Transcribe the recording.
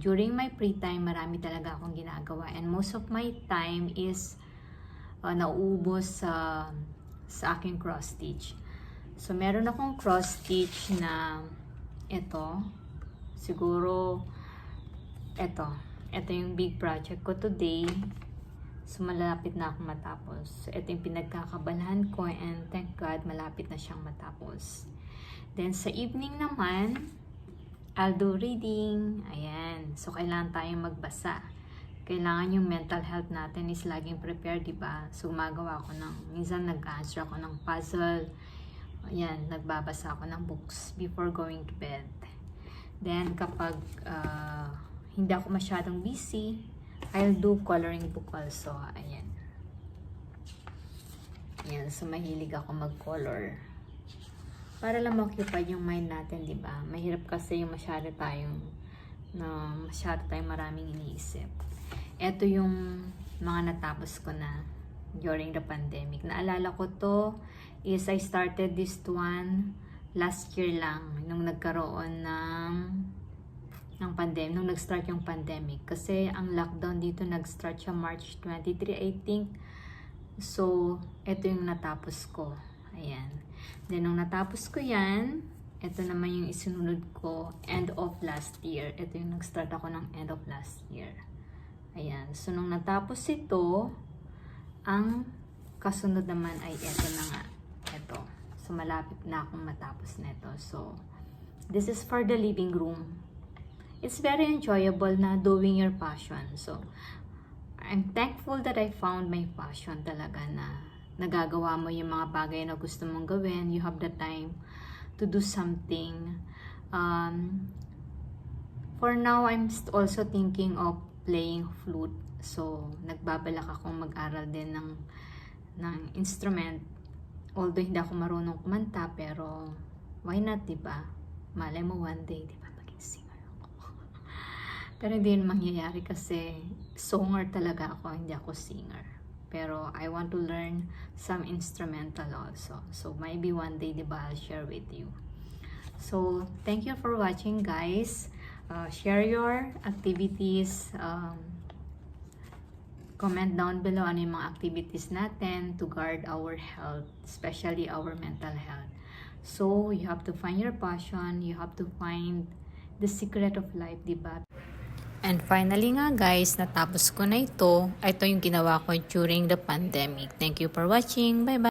during my free time, marami talaga akong ginagawa. And most of my time is uh, nauubos sa sa aking cross stitch. So, meron akong cross stitch na ito. Siguro, ito. Ito yung big project ko today. So, malapit na akong matapos. So, ito yung pinagkakabalahan ko and thank God, malapit na siyang matapos. Then, sa evening naman, I'll do reading. Ayan. So, kailangan tayong magbasa. Kailangan yung mental health natin is laging prepared, di ba? So, gumagawa ako ng, minsan nag-answer ako ng puzzle. Ayan, nagbabasa ako ng books before going to bed. Then, kapag uh, hindi ako masyadong busy, I'll do coloring book also. Ayan. Ayan, so mahilig ako mag-color. Para lang ma-occupy yung mind natin, di ba? Mahirap kasi yung masyado tayong na masyado tayong maraming iniisip. Ito yung mga natapos ko na during the pandemic. Naalala ko to is I started this one last year lang nung nagkaroon ng ng pandemic, nung nag-start yung pandemic. Kasi ang lockdown dito nag-start siya March 23, I think. So, ito yung natapos ko. Ayan. Then, nung natapos ko yan, ito naman yung isunod ko end of last year. Ito yung nag-start ako ng end of last year. Ayan. So, nung natapos ito, ang kasunod naman ay ito na nga. Ito. So, malapit na akong matapos na ito. So, this is for the living room. It's very enjoyable na doing your passion. So, I'm thankful that I found my passion talaga na nagagawa mo yung mga bagay na gusto mong gawin. You have the time to do something. Um, for now, I'm also thinking of playing flute. So, nagbabalak akong mag-aral din ng, ng instrument. Although hindi ako marunong kumanta, pero why not, diba? Malay mo one day, diba? Maging singer ako. pero hindi yun mangyayari kasi songer talaga ako, hindi ako singer. Pero I want to learn some instrumental also. So, maybe one day, diba, I'll share with you. So, thank you for watching, guys. Uh, share your activities. Um, comment down below ano yung mga activities natin to guard our health, especially our mental health. So, you have to find your passion. You have to find the secret of life, diba? And finally nga guys, natapos ko na ito. Ito yung ginawa ko during the pandemic. Thank you for watching. Bye-bye!